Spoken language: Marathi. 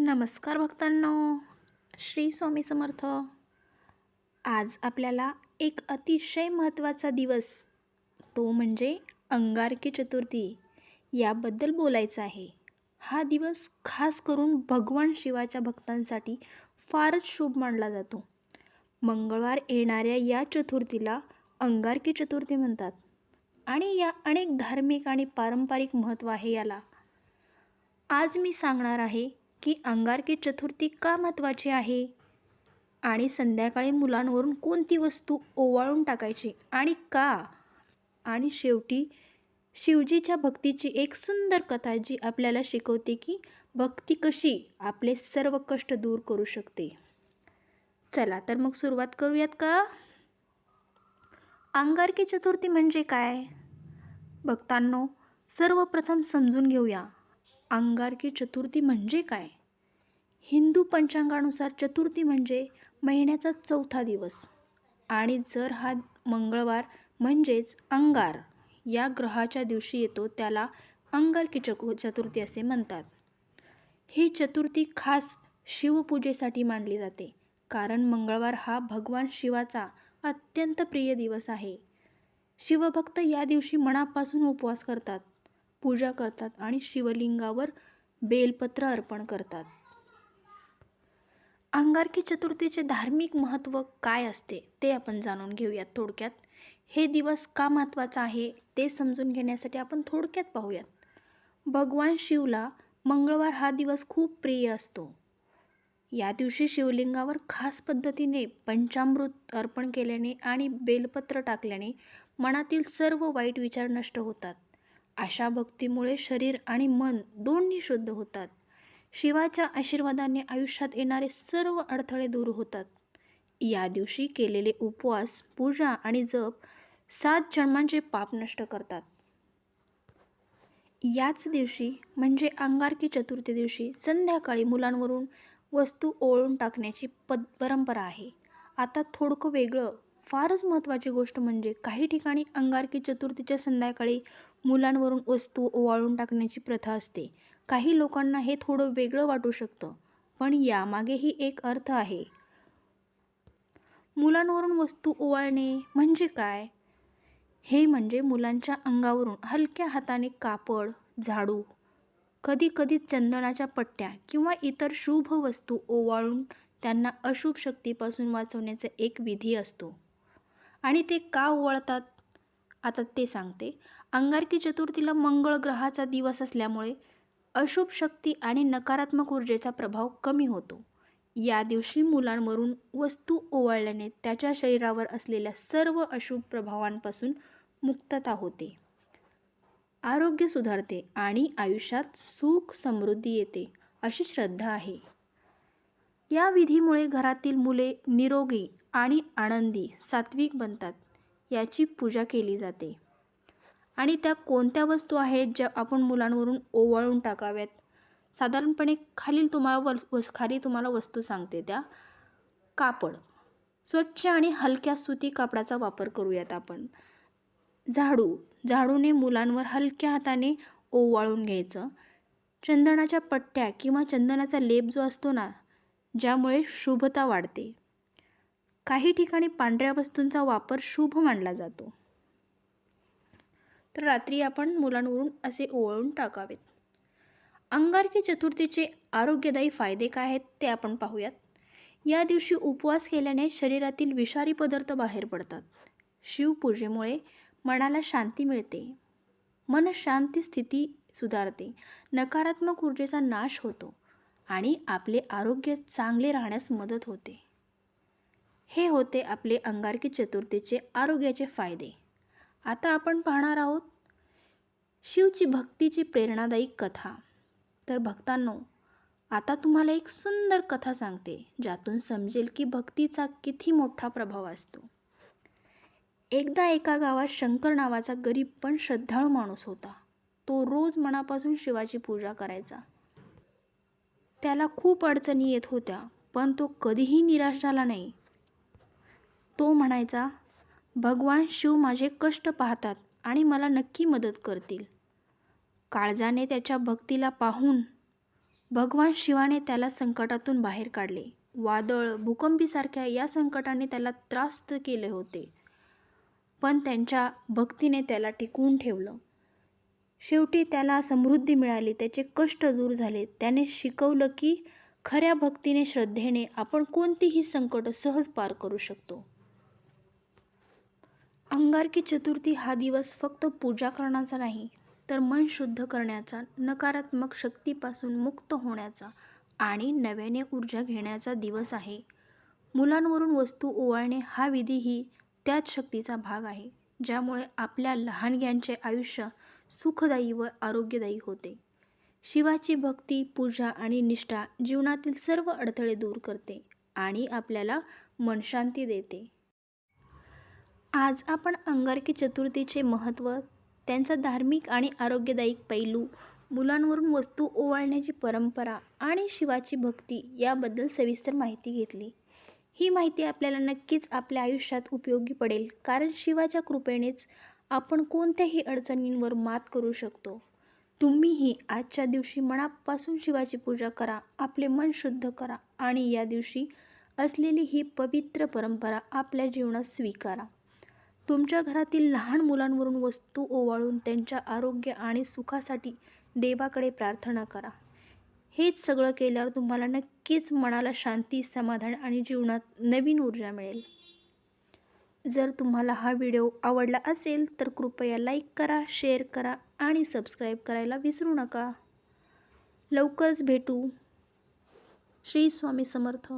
नमस्कार भक्तांनो. श्री स्वामी समर्थ. आज आपल्याला एक अतिशय महत्त्वाचा दिवस तो म्हणजे अंगारकी चतुर्थी याबद्दल बोलायचं आहे. हा दिवस खास करून भगवान शिवाच्या भक्तांसाठी फारच शुभ मानला जातो. मंगळवार येणाऱ्या या चतुर्थीला अंगारकी चतुर्थी म्हणतात आणि या अनेक धार्मिक आणि पारंपरिक महत्त्व आहे याला. आज मी सांगणार आहे की अंगारकी चतुर्थी का महत्त्वाची आहे? आणि संध्याकाळी मुलांवरून कोणती वस्तू ओवाळून टाकायची आणि का? आणि शेवटी शिवजीच्या भक्तीची एक सुंदर कथा जी आपल्याला शिकवते की भक्ती कशी आपले सर्व कष्ट दूर करू शकते. चला तर मग सुरुवात करूयात का? अंगारकी चतुर्थी म्हणजे काय? भक्तांनो सर्वप्रथम समजून घेऊया. अंगारकी चतुर्थी म्हणजे काय? हिंदू पंचांगानुसार चतुर्थी म्हणजे महिन्याचा चौथा दिवस. आणि जर हा मंगळवार म्हणजेच अंगार या ग्रहाच्या दिवशी येतो त्याला अंगारकी चकु चतुर्थी असे म्हणतात. ही चतुर्थी खास शिवपूजेसाठी मानली जाते कारण मंगळवार हा भगवान शिवाचा अत्यंत प्रिय दिवस आहे. शिवभक्त या दिवशी मनापासून उपवास करतात. पूजा करतात आणि शिवलिंगावर बेलपत्र अर्पण करतात. अंगारकी चतुर्थीचे धार्मिक महत्त्व काय असते ते आपण जाणून घेऊयात थोडक्यात. हे दिवस का महत्त्वाचा आहे ते समजून घेण्यासाठी आपण थोडक्यात पाहूयात. भगवान शिवला मंगळवार हा दिवस खूप प्रिय असतो. या दिवशी शिवलिंगावर खास पद्धतीने पंचामृत अर्पण केल्याने आणि बेलपत्र टाकल्याने मनातील सर्व वाईट विचार नष्ट होतात. अशा भक्तीमुळे शरीर आणि मन दोन्ही शुद्ध होतात. शिवाच्या आशीर्वादाने आयुष्यात येणारे सर्व अडथळे दूर होतात. या दिवशी केलेले उपवास पूजा आणि जप सात जन्मांचे पाप नष्ट करतात. याच दिवशी म्हणजे अंगारकी चतुर्थी दिवशी संध्याकाळी मुलांवरून वस्तू ओळून टाकण्याची पद परंपरा आहे. आता थोडकं वेगळं फारच महत्त्वाची गोष्ट म्हणजे काही ठिकाणी अंगारकी चतुर्थीच्या संध्याकाळी मुलांवरून वस्तू ओवाळून टाकण्याची प्रथा असते. काही लोकांना हे थोडं वेगळं वाटू शकतं पण यामागेही एक अर्थ आहे. मुलांवरून वस्तू ओवाळणे म्हणजे काय? हे म्हणजे मुलांच्या अंगावरून हलक्या हाताने कापड झाडू कधीकधी चंदनाच्या पट्ट्या किंवा इतर शुभ वस्तू ओवाळून त्यांना अशुभ शक्तीपासून वाचवण्याचा एक विधी असतो. आणि ते का ओवाळतात आता ते सांगते. अंगारकी चतुर्थीला मंगळ ग्रहाचा दिवस असल्यामुळे अशुभ शक्ती आणि नकारात्मक ऊर्जेचा प्रभाव कमी होतो. या दिवशी मुलांवरून वस्तू ओवाळल्याने त्याच्या शरीरावर असलेल्या सर्व अशुभ प्रभावांपासून मुक्तता होते. आरोग्य सुधारते आणि आयुष्यात सुख समृद्धी येते अशी श्रद्धा आहे. या विधीमुळे घरातील मुले निरोगी आणि आनंदी सात्विक बनतात. याची पूजा केली जाते. आणि त्या कोणत्या वस्तू आहेत ज्या आपण मुलांवरून ओवाळून टाकाव्यात? साधारणपणे खालील तुम्हाला वस वस खाली तुम्हाला वस्तू सांगते त्या. कापड. स्वच्छ आणि हलक्या सुती कापडाचा वापर करूयात आपण. झाडू. झाडूने मुलांवर हलक्या हाताने ओवाळून घ्यायचं. चंदनाच्या पट्ट्या किंवा चंदनाचा लेप जो असतो ना ज्यामुळे शुभता वाढते. काही ठिकाणी पांढऱ्या वस्तूंचा वापर शुभ मानला जातो. तर रात्री आपण मुलांवरून असे ओवळून टाकावेत. अंगारकी चतुर्थीचे आरोग्यदायी फायदे काय आहेत ते आपण पाहूयात. या दिवशी उपवास केल्याने शरीरातील विषारी पदार्थ बाहेर पडतात. शिवपूजेमुळे मनाला शांती मिळते. मन शांती स्थिती सुधारते. नकारात्मक ऊर्जेचा नाश होतो आणि आपले आरोग्य चांगले राहण्यास मदत होते. हे होते आपले अंगारकी चतुर्थीचे आरोग्याचे फायदे. आता आपण पाहणार आहोत शिवची भक्तीची प्रेरणादायी कथा. तर भक्तांनो आता तुम्हाला एक सुंदर कथा सांगते ज्यातून समजेल की भक्तीचा किती मोठा प्रभाव असतो. एकदा एका गावात शंकर नावाचा गरीब पण श्रद्धाळू माणूस होता. तो रोज मनापासून शिवाची पूजा करायचा. त्याला खूप अडचणी येत होत्या पण तो कधीही निराश झाला नाही. तो म्हणायचा भगवान शिव माझे कष्ट पाहतात आणि मला नक्की मदत करतील. काळजाने त्याच्या भक्तीला पाहून भगवान शिवाने त्याला संकटातून बाहेर काढले. वादळ भूकंपीसारख्या या संकटाने त्याला त्रास्त केले होते. पण त्यांच्या भक्तीने त्याला टिकवून ठेवलं. शेवटी त्याला समृद्धी मिळाली त्याचे कष्ट दूर झाले. त्याने शिकवलं की खऱ्या भक्तीने श्रद्धेने आपण कोणतीही संकट सहज पार करू शकतो. अंगारकी चतुर्थी हा दिवस फक्त पूजा करण्याचा नाही तर मन शुद्ध करण्याचा नकारात्मक शक्तीपासून मुक्त होण्याचा आणि नव्याने ऊर्जा घेण्याचा दिवस आहे. मुलांवरून वस्तू ओवाळणे हा विधीही त्याच शक्तीचा भाग आहे ज्यामुळे आपल्या लहानग्यांचे आयुष्य सुखदायी व आरोग्यदायी होते. शिवाची भक्ती पूजा आणि निष्ठा जीवनातील सर्व अडथळे दूर करते आणि आपल्याला मनशांती देते. आज आपण अंगारकी चतुर्थीचे महत्त्व त्यांचा धार्मिक आणि आरोग्यदायी पैलू मुलांवरून वस्तू ओवाळण्याची परंपरा आणि शिवाची भक्ती याबद्दल सविस्तर माहिती घेतली. ही माहिती आपल्याला नक्कीच आपल्या आयुष्यात उपयोगी पडेल कारण शिवाच्या कृपेनेच आपण कोणत्याही अडचणींवर मात करू शकतो. तुम्हीही आजच्या दिवशी मनापासून शिवाची पूजा करा आपले मन शुद्ध करा आणि या दिवशी असलेली ही पवित्र परंपरा आपल्या जीवनात स्वीकारा. तुमच्या घरातील लहान मुलांवरून वस्तू ओवाळून त्यांच्या आरोग्य आणि सुखासाठी देवाकडे प्रार्थना करा. हेच सगळं केल्यावर तुम्हाला नक्कीच मनाला शांती समाधान आणि जीवनात नवीन ऊर्जा मिळेल. जर तुम्हाला हा व्हिडिओ आवडला असेल तर कृपया लाईक करा शेअर करा आणि सबस्क्राईब करायला विसरू नका. लवकरच भेटू. श्री स्वामी समर्थ.